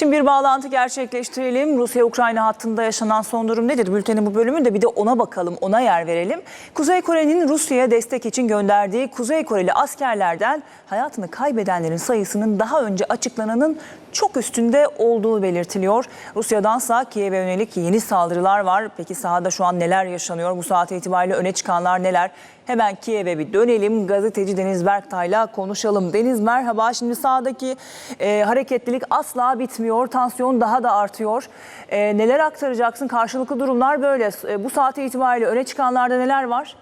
Şimdi bir bağlantı gerçekleştirelim. Rusya-Ukrayna hattında yaşanan son durum nedir? Bültenin bu bölümünde bir de ona bakalım, ona yer verelim. Kuzey Kore'nin Rusya'ya destek için gönderdiği Kuzey Koreli askerlerden hayatını kaybedenlerin sayısının daha önce açıklananın çok üstünde olduğu belirtiliyor. Rusya'dansa Kiev'e yönelik yeni saldırılar var. Peki sahada şu an neler yaşanıyor? Bu saat itibariyle öne çıkanlar neler? Hemen Kiev'e bir dönelim. Gazeteci Deniz Berktay'la konuşalım. Deniz merhaba. Şimdi sahadaki e, hareketlilik asla bitmiyor. Tansiyon daha da artıyor. E, neler aktaracaksın? Karşılıklı durumlar böyle. E, bu saate itibariyle öne çıkanlarda neler var?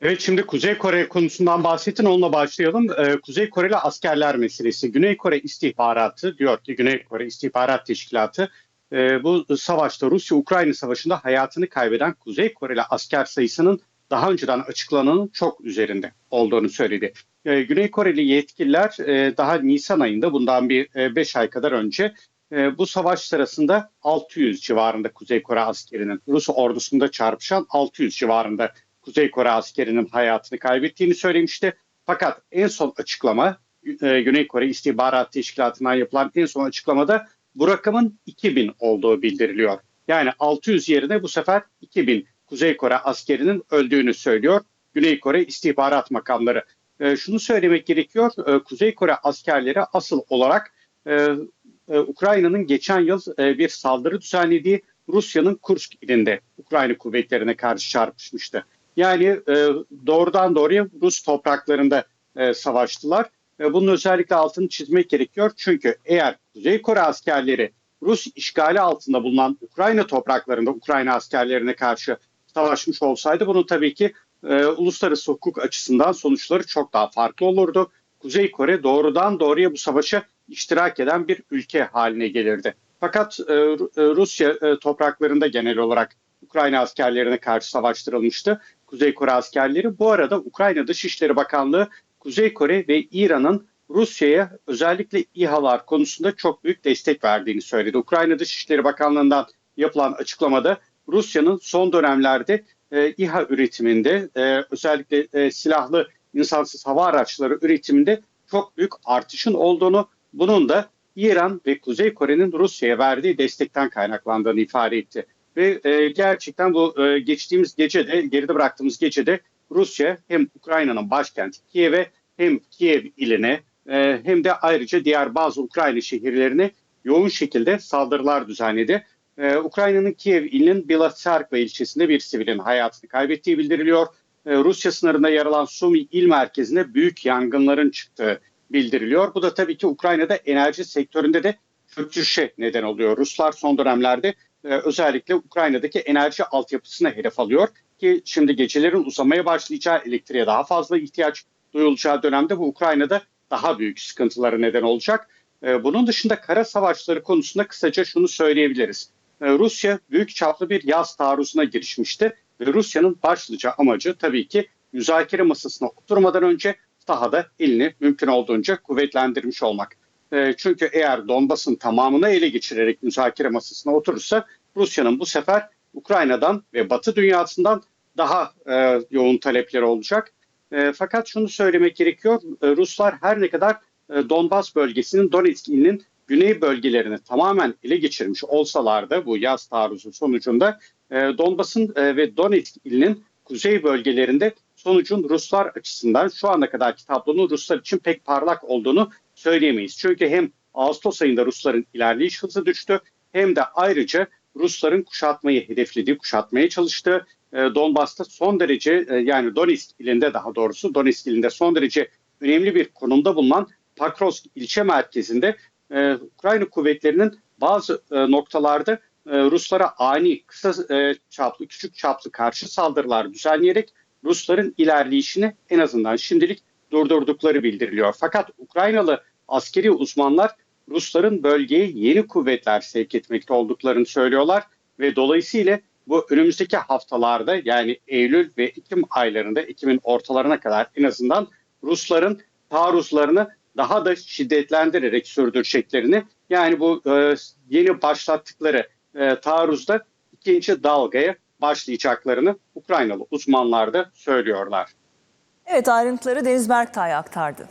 Evet şimdi Kuzey Kore konusundan bahsettin onunla başlayalım. Ee, Kuzey Koreli askerler meselesi. Güney Kore istihbaratı diyor ki Güney Kore İstihbarat Teşkilatı e, bu savaşta Rusya-Ukrayna savaşında hayatını kaybeden Kuzey Koreli asker sayısının daha önceden açıklananın çok üzerinde olduğunu söyledi. Ee, Güney Koreli yetkililer e, daha Nisan ayında bundan bir 5 ay kadar önce e, bu savaş sırasında 600 civarında Kuzey Kore askerinin Rus ordusunda çarpışan 600 civarında Kuzey Kore askerinin hayatını kaybettiğini söylemişti. Fakat en son açıklama e, Güney Kore İstihbarat Teşkilatı'ndan yapılan en son açıklamada bu rakamın 2000 olduğu bildiriliyor. Yani 600 yerine bu sefer 2000 Kuzey Kore askerinin öldüğünü söylüyor Güney Kore istihbarat makamları. E, şunu söylemek gerekiyor. E, Kuzey Kore askerleri asıl olarak e, e, Ukrayna'nın geçen yıl e, bir saldırı düzenlediği Rusya'nın Kursk ilinde Ukrayna kuvvetlerine karşı çarpışmıştı. Yani e, doğrudan doğruya Rus topraklarında e, savaştılar. E, bunun özellikle altını çizmek gerekiyor. Çünkü eğer Kuzey Kore askerleri Rus işgali altında bulunan Ukrayna topraklarında Ukrayna askerlerine karşı savaşmış olsaydı bunun tabii ki e, uluslararası hukuk açısından sonuçları çok daha farklı olurdu. Kuzey Kore doğrudan doğruya bu savaşa iştirak eden bir ülke haline gelirdi. Fakat e, Rusya e, topraklarında genel olarak Ukrayna askerlerine karşı savaştırılmıştı. Kuzey Kore askerleri. Bu arada Ukrayna Dışişleri Bakanlığı Kuzey Kore ve İran'ın Rusya'ya özellikle İHA'lar konusunda çok büyük destek verdiğini söyledi. Ukrayna Dışişleri Bakanlığı'ndan yapılan açıklamada Rusya'nın son dönemlerde e, İHA üretiminde e, özellikle e, silahlı insansız hava araçları üretiminde çok büyük artışın olduğunu, bunun da İran ve Kuzey Kore'nin Rusya'ya verdiği destekten kaynaklandığını ifade etti. Ve e, gerçekten bu e, geçtiğimiz gecede, geride bıraktığımız gecede Rusya hem Ukrayna'nın başkenti Kiev'e hem Kiev iline e, hem de ayrıca diğer bazı Ukrayna şehirlerine yoğun şekilde saldırılar düzenledi. E, Ukrayna'nın Kiev ilinin Bilatsarkva ilçesinde bir sivilin hayatını kaybettiği bildiriliyor. E, Rusya sınırında yer alan Sumi il merkezinde büyük yangınların çıktığı bildiriliyor. Bu da tabii ki Ukrayna'da enerji sektöründe de çöküşe neden oluyor. Ruslar son dönemlerde e, özellikle Ukrayna'daki enerji altyapısına hedef alıyor ki şimdi gecelerin uzamaya başlayacağı elektriğe daha fazla ihtiyaç duyulacağı dönemde bu Ukrayna'da daha büyük sıkıntılara neden olacak. E, bunun dışında kara savaşları konusunda kısaca şunu söyleyebiliriz. E, Rusya büyük çaplı bir yaz taarruzuna girişmişti ve Rusya'nın başlıca amacı tabii ki müzakere masasına oturmadan önce sahada elini mümkün olduğunca kuvvetlendirmiş olmak. E, çünkü eğer Donbas'ın tamamını ele geçirerek müzakere masasına oturursa Rusya'nın bu sefer Ukrayna'dan ve Batı dünyasından daha e, yoğun talepleri olacak. E, fakat şunu söylemek gerekiyor. Ruslar her ne kadar e, Donbas bölgesinin Donetsk ilinin güney bölgelerini tamamen ele geçirmiş olsalar da bu yaz taarruzu sonucunda e, Donbas'ın e, ve Donetsk ilinin kuzey bölgelerinde sonucun Ruslar açısından şu ana kadarki tablonun Ruslar için pek parlak olduğunu söyleyemeyiz. Çünkü hem Ağustos ayında Rusların ilerleyiş hızı düştü hem de ayrıca Rusların kuşatmayı hedeflediği, kuşatmaya çalıştığı e, Donbas'ta son derece e, yani Donetsk ilinde daha doğrusu Donetsk ilinde son derece önemli bir konumda bulunan Pakrovsk ilçe merkezinde e, Ukrayna kuvvetlerinin bazı e, noktalarda e, Ruslara ani, kısa e, çaplı, küçük çaplı karşı saldırılar düzenleyerek Rusların ilerleyişini en azından şimdilik durdurdukları bildiriliyor. Fakat Ukraynalı askeri uzmanlar Rusların bölgeye yeni kuvvetler sevk etmekte olduklarını söylüyorlar ve dolayısıyla bu önümüzdeki haftalarda yani Eylül ve Ekim aylarında Ekim'in ortalarına kadar en azından Rusların taarruzlarını daha da şiddetlendirerek sürdüreceklerini yani bu e, yeni başlattıkları e, taarruzda ikinci dalgaya başlayacaklarını Ukraynalı uzmanlar da söylüyorlar. Evet ayrıntıları Deniz Berktay aktardı.